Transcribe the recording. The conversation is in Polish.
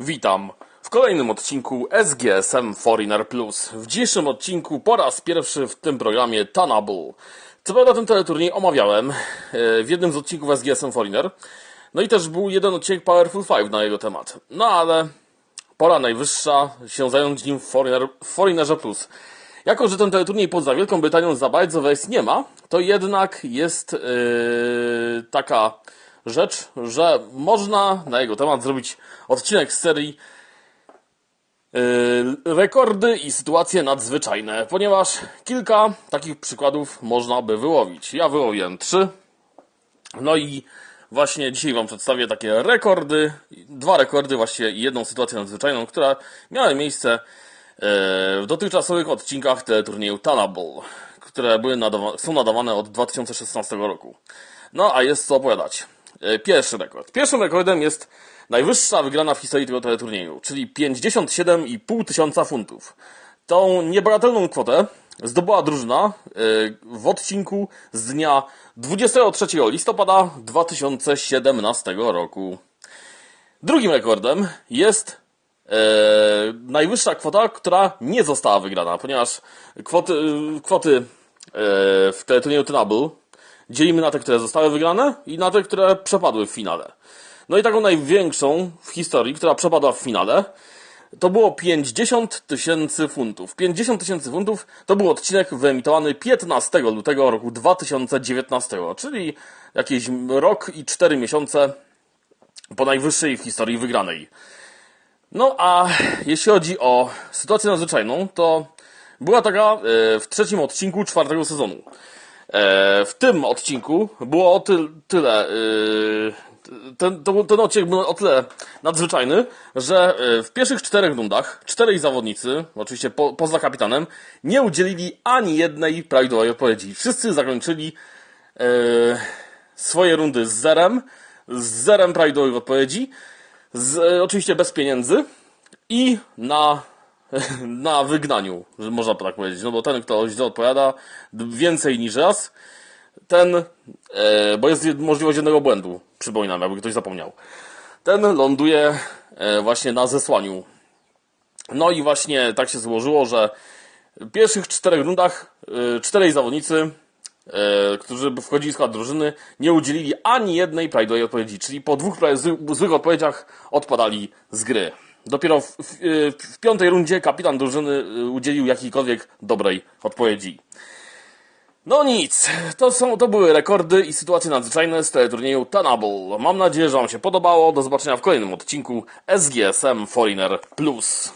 Witam w kolejnym odcinku SGSM Foreigner Plus. W dzisiejszym odcinku po raz pierwszy w tym programie Tanable. Co prawda ten teleturniej omawiałem e, w jednym z odcinków SGSM Foreigner. No i też był jeden odcinek Powerful 5 na jego temat. No ale pora najwyższa się zająć nim w Foreigner, w Foreignerze Plus. Jako, że ten teleturniej poza Wielką Brytanią za bardzo wejść nie ma, to jednak jest yy, taka rzecz, że można na jego temat zrobić odcinek z serii yy, rekordy i sytuacje nadzwyczajne, ponieważ kilka takich przykładów można by wyłowić. Ja wyłowiłem trzy, no i właśnie dzisiaj Wam przedstawię takie rekordy, dwa rekordy właściwie i jedną sytuację nadzwyczajną, która miała miejsce e, w dotychczasowych odcinkach teleturnieju Tanable, które były nadawa- są nadawane od 2016 roku. No a jest co opowiadać. E, Pierwszy rekord. Pierwszym rekordem jest najwyższa wygrana w historii tego teleturnieju, czyli 57,5 tysiąca funtów. Tą niebagatelną kwotę zdobyła drużyna e, w odcinku z dnia 23 listopada 2017 roku. Drugim rekordem jest e, najwyższa kwota, która nie została wygrana, ponieważ kwoty, kwoty e, w teleturnieju Tenable dzielimy na te, które zostały wygrane i na te, które przepadły w finale. No i taką największą w historii, która przepadła w finale, to było 50 tysięcy funtów. 50 tysięcy funtów to był odcinek wyemitowany 15 lutego roku 2019, czyli jakiś rok i 4 miesiące po najwyższej w historii wygranej. No a jeśli chodzi o sytuację nadzwyczajną, to była taka e, w trzecim odcinku czwartego sezonu. E, W tym odcinku było o ty, tyle. e, Ten, ten odcinek był o tyle nadzwyczajny, że e, w pierwszych czterech rundach czterej zawodnicy, oczywiście po, poza kapitanem, nie udzielili ani jednej prawidłowej odpowiedzi. Wszyscy zakończyli swoje rundy z zerem, z zerem prawidłowych odpowiedzi, z, oczywiście bez pieniędzy i na, na wygnaniu, można tak powiedzieć. No bo ten, kto źle odpowiada więcej niż raz, ten, e, bo jest możliwość jednego błędu, przypominam, jakby ktoś zapomniał. Ten ląduje e, właśnie na zesłaniu. No i właśnie tak się złożyło, że w pierwszych czterech rundach e, czterej zawodnicy, którzy wchodzili w skład drużyny, nie udzielili ani jednej prawidłowej odpowiedzi, czyli po dwóch złych odpowiedziach odpadali z gry. Dopiero w, w, w piątej rundzie kapitan drużyny e, udzielił jakiejkolwiek dobrej odpowiedzi. No nic, to, są, to były rekordy i sytuacje nadzwyczajne z teleturnieju Tanable. Mam nadzieję, że Wam się podobało. Do zobaczenia w kolejnym odcinku SGSM Foreigner Plus.